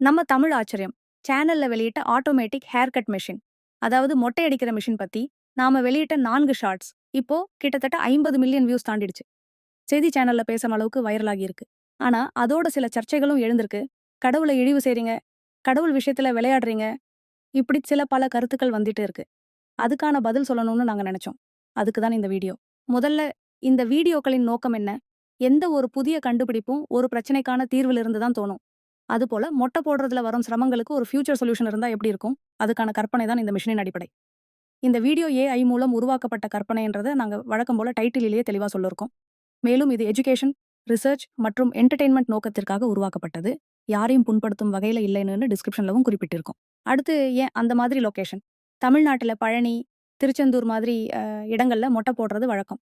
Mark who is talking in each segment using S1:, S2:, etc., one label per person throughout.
S1: நம்ம தமிழ் ஆச்சரியம். சேனல்ல வெளியிட்ட ஆட்டோமேட்டிக் ஹேர் கட் மெஷின். அதாவது மொட்டை அடிக்கிற மிஷின் பத்தி நாம வெளியிட்ட நான்கு ஷார்ட்ஸ். இப்போ கிட்டத்தட்ட ஐம்பது மில்லியன் வியூஸ் தாண்டிடுச்சு. செய்தி சேனல்ல பேசும் அளவுக்கு வைரலாகி இருக்கு. ஆனா அதோட சில சர்ச்சைகளும் எழுந்திருக்கு. கடவுளை இழிவு செய்றீங்க கடவுள் விஷயத்துல விளையாடுறீங்க இப்படி சில பல கருத்துக்கள் வந்துட்டு இருக்கு. அதுக்கான பதில் சொல்லணும்னு நாங்க நினைச்சோம். அதுக்கு தான் இந்த வீடியோ. முதல்ல இந்த வீடியோக்களின் நோக்கம் என்ன? எந்த ஒரு புதிய கண்டுபிடிப்பும் ஒரு பிரச்சனைக்கான தீர்விலிருந்து தான் தோணும். அதுபோல மொட்டை போடுறதுல வரும் சிரமங்களுக்கு ஒரு ஃபியூச்சர் சொல்யூஷன் இருந்தா எப்படி இருக்கும்? அதுக்கான கற்பனை தான் இந்த மிஷினின் அடிப்படை. இந்த வீடியோ ஏஐ மூலம் உருவாக்கப்பட்ட கற்பனைன்றதை நாங்க வழக்கம் போல டைட்டிலேயே தெளிவா சொல்லியிருக்கோம் மேலும் இது எஜுகேஷன் ரிசர்ச் மற்றும் என்டர்டெயின்மெண்ட் நோக்கத்திற்காக உருவாக்கப்பட்டது. யாரையும் புண்படுத்தும் வகையில இல்லைன்னு டிஸ்கிரிப்ஷன்லவும் குறிப்பிட்டிருக்கோம். அடுத்து ஏன் அந்த மாதிரி லொகேஷன் தமிழ்நாட்டுல பழனி திருச்செந்தூர் மாதிரி இடங்களில் இடங்கள்ல மொட்டை போடுறது வழக்கம்.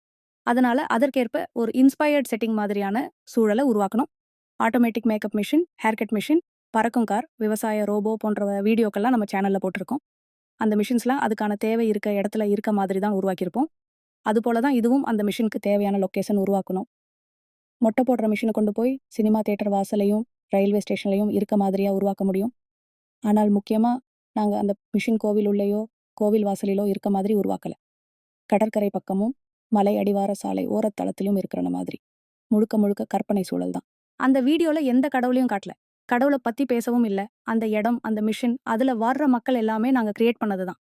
S1: அதனால அதற்கேற்ப ஒரு இன்ஸ்பயர்ட் செட்டிங் மாதிரியான சூழலை உருவாக்கணும். Automatic makeup machine haircut machine பறக்கும் கார் விவசாய ரோபோ போன்ற வீடியோக்கெல்லாம் நம்ம சேனலில் போட்டிருக்கோம். அந்த மிஷின்ஸ்லாம் அதுக்கான தேவை இருக்க இடத்துல இருக்க மாதிரி தான் உருவாக்கியிருப்போம். அதுபோல தான் இதுவும் அந்த மிஷினுக்கு தேவையான லொக்கேஷன் உருவாக்கணும். மொட்டை போடுற மிஷினை கொண்டு போய் சினிமா தேட்டர் வாசலையும் ரயில்வே ஸ்டேஷன்லையும் இருக்க மாதிரியாக உருவாக்க முடியும். ஆனால் முக்கியமாக நாங்கள் அந்த மிஷின் கோவில் உள்ளேயோ கோவில் வாசலிலோ இருக்க மாதிரி உருவாக்கலை. கடற்கரை பக்கமும் மலை அடிவார சாலை ஓரத்தளத்திலும் இருக்கிற மாதிரி. முழுக்க முழுக்க கற்பனை சூழல் தான். அந்த வீடியோல எந்த கடவுளையும் காட்டல. கடவுளை பத்தி பேசவும் இல்ல. அந்த இடம் அந்த மிஷின் அதுல வர்ற மக்கள் எல்லாமே நாங்க கிரியேட் பண்ணது தான்.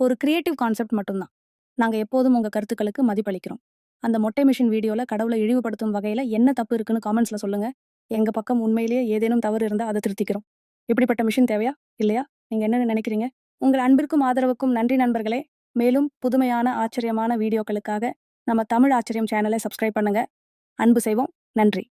S1: ஒரு கிரியேட்டிவ் கான்செப்ட் மட்டும்தான். நாங்க எப்போதும் உங்க கருத்துக்களுக்கு மதிப்பளிக்கிறோம். அந்த மொட்டை மிஷின் வீடியோல கடவுளை இழிவுபடுத்தும் வகையில என்ன தப்பு இருக்குன்னு காமெண்ட்ஸ்ல சொல்லுங்க. எங்க பக்கம் உண்மையிலேயே ஏதேனும் தவறு இருந்தா அதை திருத்திக்கிறோம். இப்படிப்பட்ட மிஷின் தேவையா? இல்லையா? நீங்க என்ன நினைக்கிறீங்க? உங்கள் அன்பிற்கும் ஆதரவுக்கும் நன்றி நண்பர்களே. மேலும் புதுமையான ஆச்சரியமான வீடியோக்களுக்காக நம்ம தமிழ் ஆச்சரியம் சேனலை சப்ஸ்கிரைப் பண்ணுங்க. அன்பு செய்வோம். நன்றி.